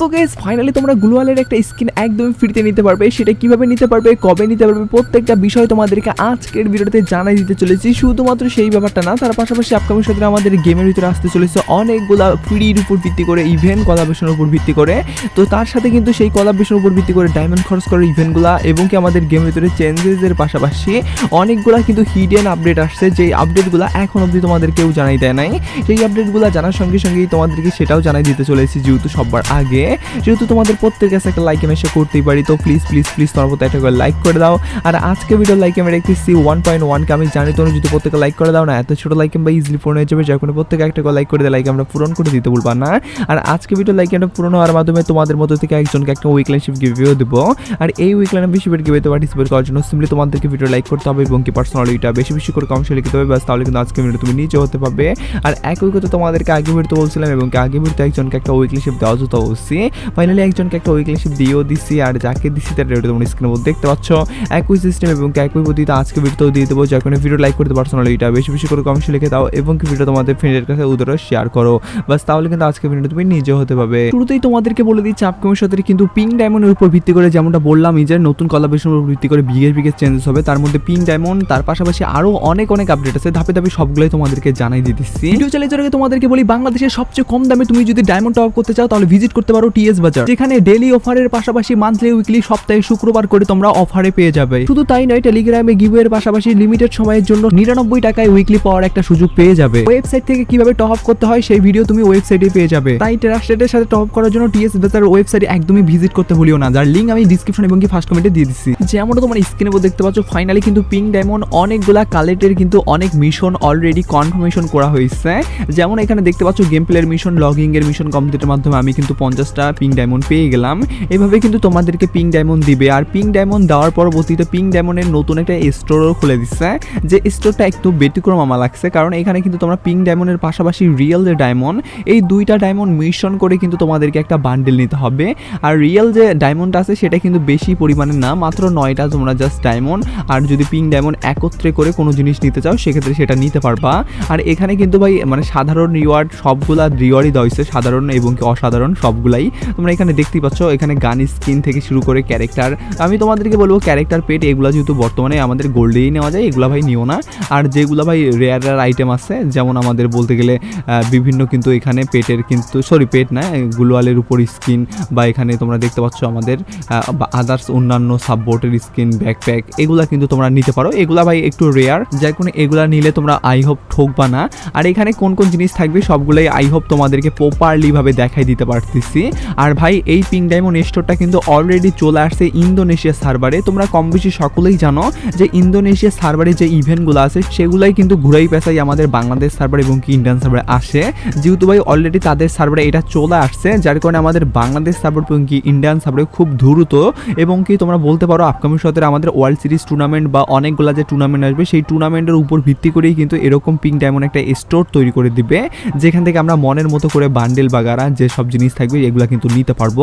So guys finally তোমরা গ্লোয়ালের একটা skin একদমই ফ্রিতে নিতে পারবে। সেটা কীভাবে নিতে পারবে, কবে নিতে পারবে, প্রত্যেকটা বিষয় তোমাদেরকে আজকের ভিডিওতে জানাই দিতে চলেছি। শুধুমাত্র সেই ব্যাপারটা না, তার পাশাপাশি আপকামিং সাথে আমাদের গেমের ভিতরে আসতে চলেছে অনেকগুলা ফ্রির উপর ভিত্তি করে ইভেন্ট কলাবেশনের উপর ভিত্তি করে। তো তার সাথে কিন্তু সেই কলাবেশনের উপর ভিত্তি করে ডায়মন্ড খরচ করার ইভেন্টগুলা এবং কি আমাদের গেমের ভিতরে চেঞ্জেসের পাশাপাশি অনেকগুলা কিন্তু হিডেন আপডেট আসছে। যে আপডেটগুলো এখন অবধি তোমাদের কেউ জানাই দেয় নাই, সেই আপডেটগুলো জানার সঙ্গে সঙ্গেই তোমাদেরকে সেটাও জানাই দিতে চলেছি যেহেতু সবার আগে। যেহেতু তোমাদের প্রত্যেকের কাছে একটা লাইক আমি এসে করতেই পারি, তো প্লিজ প্লিজ প্লিজ তোমার মতো একটা করে লাইক করে দাও। আর আজকে ভিডিও লাইক আমি রেখেছি ওয়ান পয়েন্ট ওয়ানকে আমি জানি তোমরা যদি প্রত্যেকে লাইক করে দাও না, এত ছোটো লাইক বা ইজিলি পূরণ হয়ে যাবে যখন প্রত্যেকে একটা করে লাইক করে দেয় লাইক আমরা পূরণ করে দিতে বলবা না। আর আজকে ভিডিও লাইক আমরা পূরণ হওয়ার মাধ্যমে তোমাদের মধ্যে থেকে একজনকে একটা উইকলাইনশিপ গিভেও দেবো। আর এই উইকলাইনে বেশি বেশি গিভেতে পার্টিসিপেট করার জন্য সিম্পলি তোমাদেরকে ভিডিও লাইক করতে হবে এবং কি পার্সোনালিটা বেশি বেশি করে কমসে লিখতে হবে বাস তাহলে কিন্তু আজকে ভিডিও তুমি নিচে হতে পারবে। আর একই কথা তোমাদেরকে আগে ভিডিওতে বলছিলাম এবং আগে ভিডিওতে একজনকে একটা উইকলিশিপ দেওয়া যেত অবশ্যই ফাইনালি একজনকে একটা উইকলিশিপ দিয়েও দিচ্ছি আর যাকে দিচ্ছি তার রেডিও তোমরা স্ক্রিনের মধ্যে। দেখতে পাচ্ছ, একই সিস্টেম এবং একই পদ্ধতিতে আজকে ভিডিওতেও দিয়ে দেবো। যখন ভিডিও লাইক করতে পার্সোনালিটা বেশি বেশি করে কমেন্টে লিখে দাও এবং ভিডিও তোমাদের ফ্রেন্ডের কাছে উদরে শেয়ার করো। বাস তাহলে কিন্তু আজকে ভিডিও তুমি নিজে হতে পারবে। শুরুতেই তোমাদেরকে বলে দিচ্ছি আপকামিং সাথে কিন্তু পিঙ্ক ডায়মন্ডের উপর ভিত্তি করে যেমনটা বললাম, এই যে নতুন কলাবেশনের উপর ভিত্তি করে বিগের বিগের চেঞ্জেস হবে, তার মধ্যে পিঙ্ক ডায়মন্ড তার পাশাপাশি আরও অনেক অনেক আপডেট আছে। ধাপে ধাপে সবগুলোই তোমাদেরকে জানাই দিয়ে দিচ্ছি ভিডিও চালিয়ে তোমাদেরকে বলি, বাংলাদেশের সবচেয়ে কম দামে তুমি যদি ডায়মন্ড টপ করতে চাও, তাহলে ভিজিট করতে টিএস বাজার, যেখানে ডেলি অফারের পাশাপাশি মান্থলি উইকলি সপ্তাহে শুক্রবার করে তোমরা অফারে পেয়ে যাবে। শুধু তাই নয় টেলিগ্রামে গিভের পাশাপাশি লিমিটেড সময়ের জন্য নিরানব্বই টাকায় উইকলি পাওয়ার একটা সুযোগ পেয়ে যাবে। ওয়েবসাইট থেকে কীভাবে টপ আপ করতে হয়, সেই ভিডিও তুমি ওয়েবসাইটে পেয়ে যাবে। তাই ট্রাস্টেডের সাথে টপ আপ করার জন্য টিএস বাজার ওয়েবসাইটে একদমই ভিজিট করতে ভুলিও না, যার লিঙ্ক আমি ডিসক্রিপশন এবং ফার্স্ট কমেন্টে দিয়ে দিচ্ছি। যেমনটা তোমার স্ক্রিনে দেখতে পাচ্ছ ফাইনালি কিন্তু পিঙ্ক ডায়মন্ড অনেকগুলা কালেক্টের কিন্তু অনেক মিশন অলরেডি কনফার্মেশন করা হয়েছে। যেমন এখানে দেখতে পাচ্ছ গেম প্লেয়ার মিশন লগিং এর মিশন কমপ্লিটের মাধ্যমে আমি কিন্তু পঞ্চাশটা পিঙ্ক ডায়মন্ড পেয়ে গেলাম। এভাবে কিন্তু তোমাদেরকে পিঙ্ক ডায়মন্ড দিবে। আর পিঙ্ক ডায়মন্ড দেওয়ার পরবর্তীতে পিঙ্ক ডায়মন্ডের নতুন একটা স্টোরও খুলে দিচ্ছে যে স্টোরটা একটু ব্যতিক্রম আমার লাগছে। কারণ এখানে কিন্তু তোমরা পিঙ্ক ডায়মন্ডের পাশাপাশি রিয়েল যে ডায়মন্ড এই দুইটা ডায়মন্ড মিশন করে কিন্তু তোমাদেরকে একটা বান্ডেল নিতে হবে। আর রিয়েল যে ডায়মন্ড আছে, সেটা কিন্তু বেশি পরিমাণে না, মাত্র নয়টা তোমরা জাস্ট ডায়মন্ড আর যদি পিঙ্ক ডায়মন্ড একত্রে করে কোনো জিনিস নিতে চাও, সেক্ষেত্রে সেটা নিতে পারবা। আর এখানে কিন্তু ভাই মানে সাধারণ রিওয়ার্ড সবগুলা রিওয়ার্ডই দেওয়া সাধারণ এবং কি অসাধারণ সবগুলাই। তোমরা এখানে দেখতেই পাচ্ছ, এখানে গান স্কিন থেকে শুরু করে ক্যারেক্টার। আমি তোমাদেরকে বলব, ক্যারেক্টার পেট, এগুলো যেহেতু বর্তমানে আমাদের গোল্ডেই নেওয়া যায়, এগুলো ভাই নিও না। আর যেগুলো ভাই রেয়ার রেয়ার আইটেম আছে, যেমন আমাদের বলতে গেলে বিভিন্ন কিন্তু এখানে পেটের কিন্তু সরি পেট না গুলোয়ালের উপর স্কিন বা এখানে তোমরা দেখতে পাচ্ছ আমাদের আদার্স অন্যান্য সাববোর্টের স্কিন ব্যাকপ্যাক এগুলা কিন্তু তোমরা নিতে পারো। এগুলা ভাই একটু রেয়ার যার কোনো এগুলা নিলে তোমরা আই হোপ ঠকবা না। আর এখানে কোন কোন জিনিস থাকবে, সবগুলোই আই হোপ তোমাদেরকে প্রপারলি ভাবে দেখাই দিতে পারতেছি। আর ভাই, এই পিঙ্ক ডায়মন্ড স্টোরটা কিন্তু অলরেডি চলে আসছে ইন্দোনেশিয়া সার্ভারে তোমরা কম বেশি সকলেই জানো যে ইন্দোনেশিয়া সার্ভারে যে ইভেন্টগুলো আছে, সেগুলাই কিন্তু ঘুরাই পেঁচাই আমাদের বাংলাদেশ সার্ভার এবং কি ইন্ডিয়ান সার্ভারে আসে। যেহেতু ভাই অলরেডি তাদের সার্ভারে এটা চলে আসছে, যার কারণে আমাদের বাংলাদেশ সার্ভার এবং কি ইন্ডিয়ান সার্ভারে খুব দ্রুত এবং কি তোমরা বলতে পারো আপকামিং সতের আমাদের ওয়ার্ল্ড সিরিজ টুর্নামেন্ট বা অনেকগুলো যে টুর্নামেন্ট আসবে, সেই টুর্নামেন্টের উপর ভিত্তি করেই কিন্তু এরকম পিঙ্ক ডায়মন্ড একটা স্টোর তৈরি করে দিবে। যেখান থেকে আমরা মনের মতো করে বান্ডেল বাগারা যে সব জিনিস থাকবে, এগুলো কিন্তু নিতে পারব।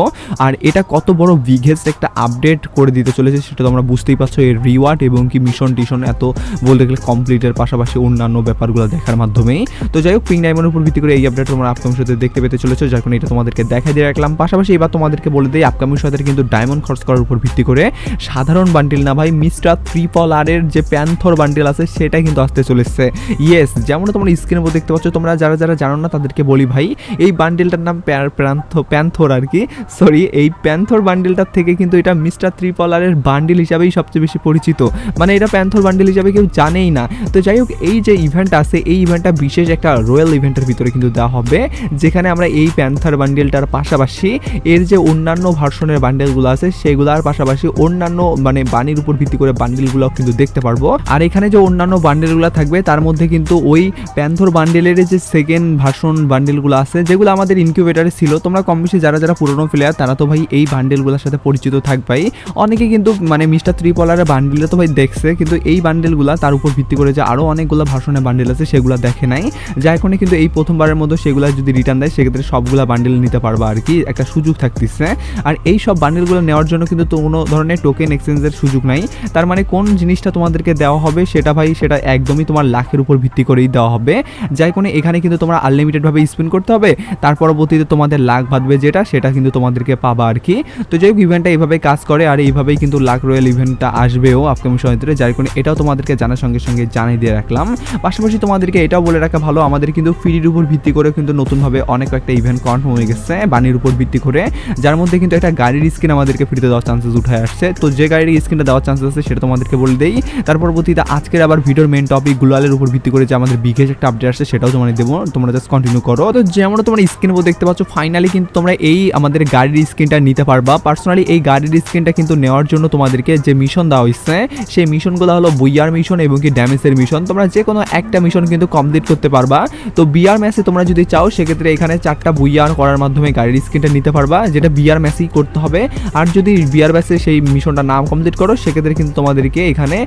আর এটা কত বড় বিঘেস্ট একটা আপডেট করে দিতে চলেছে সেটা তোমরা বুঝতেই পারছ, এর রিওয়ার্ড এবং কি মিশন টিশন এত বলতে গেলে কমপ্লিটের পাশাপাশি অন্যান্য ব্যাপারগুলো দেখার মাধ্যমেই। তো যাই হোক পিঙ্ক ডায়মন্ডের উপর ভিত্তি করে এই আপডেট তোমরা আপকামিং সাথে দেখতে পেতে চলেছো, যার কারণে এটা তোমাদেরকে দেখা দিয়ে রাখলাম। পাশাপাশি এবার তোমাদেরকে বলে দিই আপকামিং সাথে কিন্তু ডায়মন্ড খরচ করার উপর ভিত্তি করে সাধারণ বান্ডিল না ভাই মিস্টার ত্রিপল আর এর যে প্যান্থর বান্ডিল আছে সেটা কিন্তু আসতে চলেছে। ইয়েস যেমন তোমরা স্ক্রিনের উপর দেখতে পাচ্ছ, তোমরা যারা যারা জানো না তাদেরকে বলি ভাই, এই বান্ডিলটার নাম প্যান্থ প্যান্থর আর কি। সরি এই প্যান্থর বান্ডিলটার থেকে কিন্তু এটা মিস্টার ত্রিপলারের বান্ডিল হিসাবেই সবচেয়ে বেশি পরিচিত। মানে এটা প্যান্থর বান্ডিল হিসাবে কেউ জানেই না। তো যাই হোক, এই যে ইভেন্ট আছে, এই ইভেন্টটা বিশেষ একটা রয়্যাল ইভেন্টের ভিতরে কিন্তু দেওয়া হবে, যেখানে আমরা এই প্যান্থার বান্ডিলটার পাশাপাশি এর যে অন্যান্য ভার্সনের বান্ডেলগুলো আছে, সেগুলোর পাশাপাশি অন্যান্য মানে বাণীর উপর ভিত্তি করে বান্ডেলগুলো কিন্তু দেখতে পারব। আর এখানে যে অন্যান্য বান্ডেলগুলো থাকবে, তার মধ্যে কিন্তু ওই প্যান্থর বান্ডেলের যে সেকেন্ড ভার্সন বান্ডেলগুলো আছে, যেগুলো আমাদের ইনকিউবেটারে ছিল, তোমরা কম বেশি যারা যারা পুরনো প্লেয়ার তারা তো ভাই এই বান্ডেলগুলোর সাথে পরিচিত থাকবাই অনেকে কিন্তু মানে মিস্টার ত্রিপলারের বান্ডেলটা তো ভাই দেখছে, কিন্তু এই বান্ডেলগুলো তার উপর ভিত্তি করে যে আরও অনেকগুলো ভাষণের বান্ডেল আছে, সেগুলো দেখে নাই। যা এখন কিন্তু এই প্রথমবারের মধ্যে সেগুলো যদি রিটার্ন দেয়, সেক্ষেত্রে সবগুলো বান্ডেল নিতে পারবা আর কি, একটা সুযোগ থাকতেছে। আর এই সব বান্ডেলগুলো নেওয়ার জন্য কিন্তু কোনো ধরনের টোকেন এক্সচেঞ্জের সুযোগ নাই। তার মানে কোন জিনিসটা তোমাদেরকে দেওয়া হবে, সেটা ভাই, সেটা একদমই তোমার লাখের উপর ভিত্তি করেই দেওয়া হবে। যাই কোনো এখানে কিন্তু তোমরা আনলিমিটেডভাবে স্পিন করতে হবে। তার পরবর্তীতে তোমাদের লাখ ভাববে যে যেটা, সেটা কিন্তু তোমাদেরকে পাবা আর কি। তো যাই হোক ইভেন্টটা এইভাবে কাজ করে আর এইভাবেই কিন্তু লাক রয়্যাল ইভেন্টটা আসবেও আপকামিং সময় ধরে। যার কারণে এটাও তোমাদেরকে জানার সঙ্গে সঙ্গে জানিয়ে দিয়ে রাখলাম। পাশাপাশি তোমাদেরকে এটাও বলে রাখা ভালো, আমাদের কিন্তু ফ্রির উপর ভিত্তি করে কিন্তু নতুনভাবে অনেক একটা ইভেন্ট কনফার্ম হয়ে গেছে বাণীর উপর ভিত্তি করে। যার মধ্যে কিন্তু একটা গাড়ির স্ক্রিন আমাদেরকে ফ্রিতে দেওয়ার চান্সেস উঠে আসছে। তো যে গাড়ির স্ক্রিনটা দেওয়ার চান্সেস আছে, সেটা তোমাদেরকে বলে দেই। তার পরবর্তীতে আজকের আবার ভিডিওর মেন টপিক গুলালের উপর ভিত্তি করে যে আমাদের বিঘেস একটা আপডেট আসছে, সেটাও তোমাদের দেবো। তোমরা জাস্ট কন্টিনিউ করো। তো যেমন তোমরা স্ক্রিন উপর দেখতে পাচ্ছ ফাইনালি কিন্তু তোমরা এই আমাদের গাড়ির স্ক্রিনটা নিতে পারবা। পার্সোনালি এই গাড়ির স্ক্রিনটা কিন্তু নেওয়ার জন্য তোমাদেরকে যে মিশন দেওয়া হয়েছে সেই মিশনগুলো হলো বুইয়ার মিশন এবং কি ড্যামেজের মিশন তোমরা যে কোনো একটা মিশন কিন্তু কমপ্লিট করতে পারবা। তো বিআর ম্যাচে তোমরা যদি চাও, সেক্ষেত্রে এখানে চারটা বুইয়ার করার মাধ্যমে গাড়ির স্ক্রিনটা নিতে পারবা, যেটা বিআর ম্যাচেই করতে হবে। আর যদি বিআর ম্যাচে সেই মিশনটা নাম কমপ্লিট করো, সেক্ষেত্রে কিন্তু তোমাদেরকে এখানে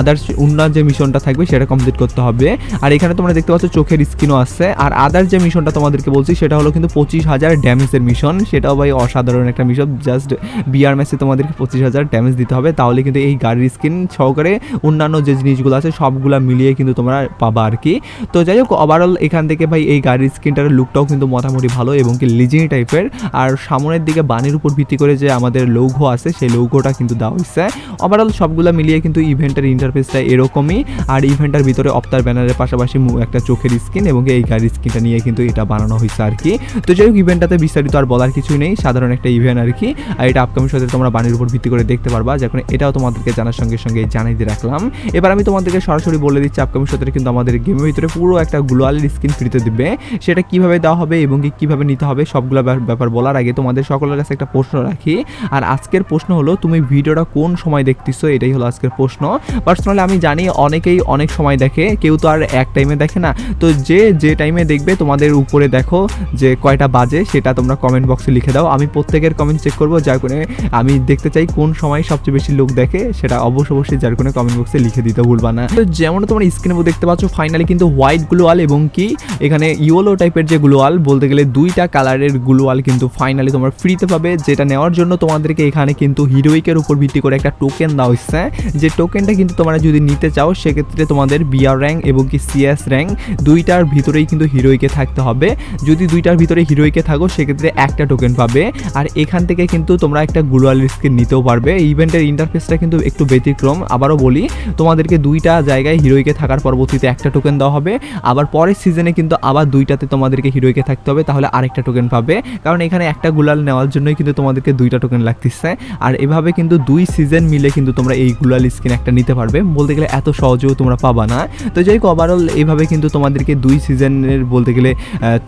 আদার্স উন্নয়ন যে মিশনটা থাকবে, সেটা কমপ্লিট করতে হবে। আর এখানে তোমরা দেখতে পাচ্ছ, চোখের স্ক্রিনও আছে। আর আদার যে মিশনটা তোমাদেরকে বলছি, সেটা হলো কিন্তু পঁচিশ হাজার ড্যামেজের মিশন, সেটাও ভাই অসাধারণ একটা মিশন। জাস্ট বিআর ম্যাচে তোমাদেরকে পঁচিশ হাজার ড্যামেজ দিতে হবে। তাহলে কিন্তু এই গাড়ির স্ক্রিন সহকারে অন্যান্য যে জিনিসগুলো আছে, সবগুলা মিলিয়ে কিন্তু তোমরা পাবা আর কি। তো যাই হোক ওভারঅল এখান থেকে ভাই এই গাড়ির স্ক্রিনটার লুকটাও কিন্তু মোটামুটি ভালো এবং কি লিজিনি টাইপের আর সামনের দিকে বাণীর উপর ভিত্তি করে যে আমাদের লৌঘো আছে, সেই লৌঘোটা কিন্তু দেওয়া হয়েছে ওভারঅল সবগুলা মিলিয়ে কিন্তু ইভেন্টের ইন্টারফেসটা এরকমই। আর ইভেন্টের ভিতরে অপ্তার ব্যানারের পাশাপাশি একটা চোখের স্ক্রিন এবং এই গাড়ির স্ক্রিনটা নিয়ে কিন্তু এটা বানানো হয়েছে আর কি। তো যাই হোক ইভেন্টটাতে বিস্তারিত আর বলার কিছুই নেই, সাধারণ একটা ইভেন্ট আর কি। আর এটা আপকামিং সাথে তোমরা বাণীর উপর ভিত্তি করে দেখতে পারবা যখন এটাও তোমাদেরকে জানার সঙ্গে সঙ্গে জানিয়ে দিয়ে রাখলাম। এবার আমি তোমাদেরকে সরাসরি বলে দিচ্ছি আপকামিং সাথে কিন্তু আমাদের গেমের ভিতরে পুরো একটা গ্লোয়ালের স্ক্রিন ফ্রিতে দিবে। সেটা কীভাবে দেওয়া হবে এবং কি কীভাবে নিতে হবে, সবগুলো ব্যাপ- ব্যাপার বলার আগে তোমাদের সকলের কাছে একটা প্রশ্ন রাখি। আর আজকের প্রশ্ন হলো, তুমি ভিডিওটা কোন সময় দেখতেছো? এটাই হলো আজকের প্রশ্ন। পার্সোনালি আমি জানি অনেকেই অনেক সময় দেখে, কেউ তো আর এক টাইমে দেখে না। তো যে যে টাইমে দেখবে, তোমাদের উপরে দেখো যে কয়টা বাজে, সেটা তোমরা কমেন্ট বক্সে লিখে দাও। আমি প্রত্যেকের কমেন্ট চেক করব, যার করে আমি দেখতে চাই কোন সময় সবচেয়ে বেশি লোক দেখে, সেটা অবশ্য অবশ্যই যার কোনো কমেন্ট বক্সে লিখে দিতে ভুলবা না। তো যেমন তোমরা স্ক্রিনে দেখতে পাচ্ছ ফাইনালি কিন্তু হোয়াইট গ্লোয়াল এবং কি, এখানে ইয়েলো টাইপের যে গ্লোয়াল বলতে গেলে দুইটা কালারের গ্লোয়াল কিন্তু ফাইনালি তোমরা ফ্রিতে পাবে, যেটা নেওয়ার জন্য তোমাদেরকে এখানে কিন্তু হিরোইকের উপর ভিত্তি করে একটা টোকেন দেওয়া হচ্ছে যে টোকেনটা কিন্তু তোমরা যদি নিতে চাও, সেক্ষেত্রে তোমাদের বিআর র্যাঙ্ক এবং কি সিএস র্যাঙ্ক দুইটার ভিতরেই কিন্তু হিরোইকে থাকতে হবে। যদি দুইটার ভিতরে হিরোইকে থাকো, সেক্ষেত্রে একটা টোকেন পাবে। আর এখান থেকে কিন্তু তোমরা একটা গ্লোয়াল স্কিন নিতেও পারবে। ইভেন্টের ইন্টারফেসটা কিন্তু একটু ব্যতিক্রম। আবারও বলি, তোমাদেরকে দুইটা জায়গায় হিরোইকে থাকার পরবর্তীতে একটা টোকেন দেওয়া হবে। আবার পরের সিজনে কিন্তু আবার দুইটাতে তোমাদেরকে হিরোইকে থাকতে হবে, তাহলে আরেকটা টোকেন পাবে। কারণ এখানে একটা গুলাল নেওয়ার জন্যই কিন্তু তোমাদেরকে দুইটা টোকেন লাগতেছে। আর এভাবে কিন্তু দুই সিজন মিলে কিন্তু তোমরা এই গুলাল স্কিন একটা নিতে পারবে। বলতে গেলে এত সহজেও তোমরা পাবা না। তো যাই হোক ওভারঅল এইভাবে কিন্তু তোমাদেরকে দুই সিজনের বলতে গেলে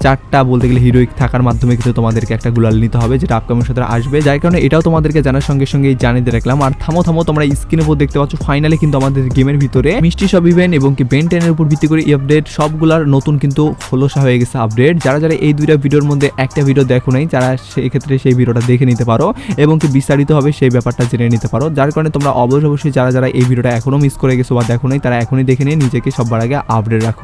চারটা বলতে গেলে হিরোইক থাকার মাধ্যমে কিন্তু তোমাদেরকে একটা গুলাল নিতে হবে যেটা আপকামিং সাথে আসবে। যার কারণে এটাও তোমাদেরকে জানার সঙ্গে সঙ্গে জানিয়ে রাখলাম। আর থামো থামো, তোমরা স্ক্রিনের উপর দেখতে পাচ্ছ ফাইনালি কিন্তু আমাদের গেমের ভিতরে মিষ্টি সব ইভেন্ট এবং কি বেন টেনের উপর ভিত্তি করে আপডেট সবগুলার নতুন কিন্তু খোলসা হয়ে গেছে আপডেট যারা যারা এই দুইটা ভিডিওর মধ্যে একটা ভিডিও দেখো নাই, তারা সেই ক্ষেত্রে সেই ভিডিওটা দেখে নিতে পারো এবং কি বিস্তারিত হবে সেই ব্যাপারটা জেনে নিতে পারো। যার কারণে তোমরা অবশ্যই অবশ্যই যারা যারা এই ভিডিওটা এখনও মিস করে গেছো বা দেখো নাই, তারা এখনই দেখে নিয়ে নিজেকে সবার আগে আপডেট রাখো।